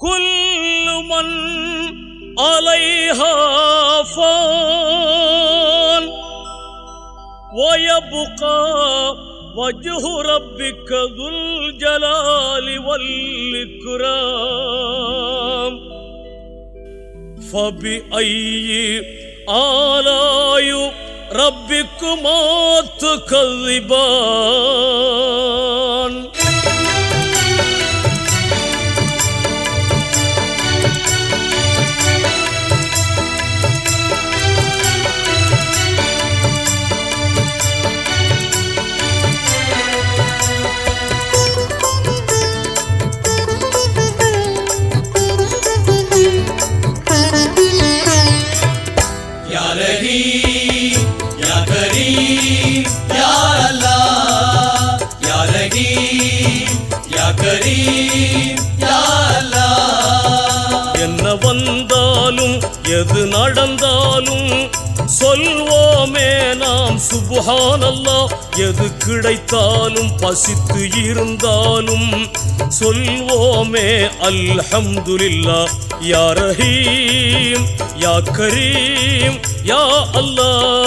كل من عليها فان. ويبقى وجه ربك ذو الجلال والإكرام. فبأي آلاء ربكما تكذبان؟ எது நடந்தாலும் சொல்வோமே நாம் சுபஹானல்லா. எது கிடைத்தாலும் பசித்து இருந்தாலும் சொல்வோமே அல்ஹம்துலில்லா. யா ரஹீம் யா கரீம் யா அல்லாஹ்.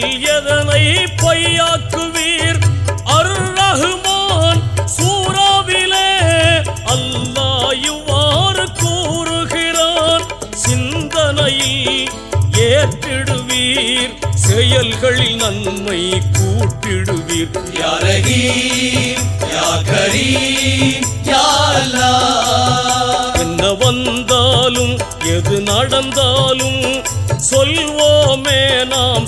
எதனை பொய்யாக்குவீர்? அருள் ரகுமான் சூறாவிலே அல்லா இவ்வாறு கூறுகிறான் சிந்தனையில் ஏற்றிடுவீர். செயல்களில் நன்மை கூட்டிடுவீர். யாரகி யா கரி என்ன வந்தாலும் எது நடந்தால்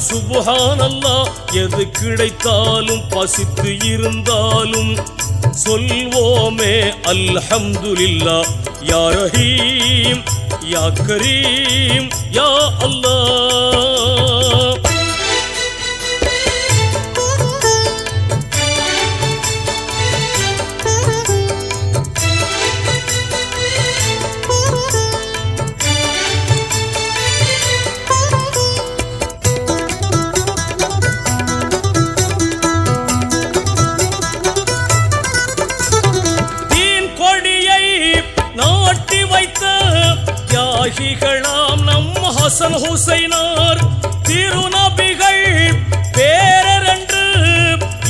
சுபஹானல்லா எது கிடைத்தாலும் பசித்து இருந்தாலும் சொல்வோமே அல்ஹம்துலில்லா யா ரஹீம் யா கரீம் யா அல்லாஹ். புகழாம் நம் ஹசன் ஹுசைனார். திருநபிகள் பேரன்று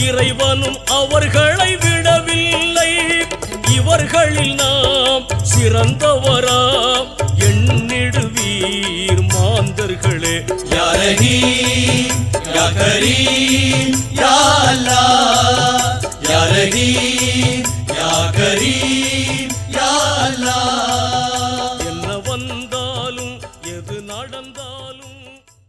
இறைவனும் அவர்களை விடவில்லை. இவர்களில் நாம் சிறந்தவராம் எண்ணிடுவீர் மாந்தர்களே. யாரகி யாக்கரி யாலா யாரகி யாக்கரீ.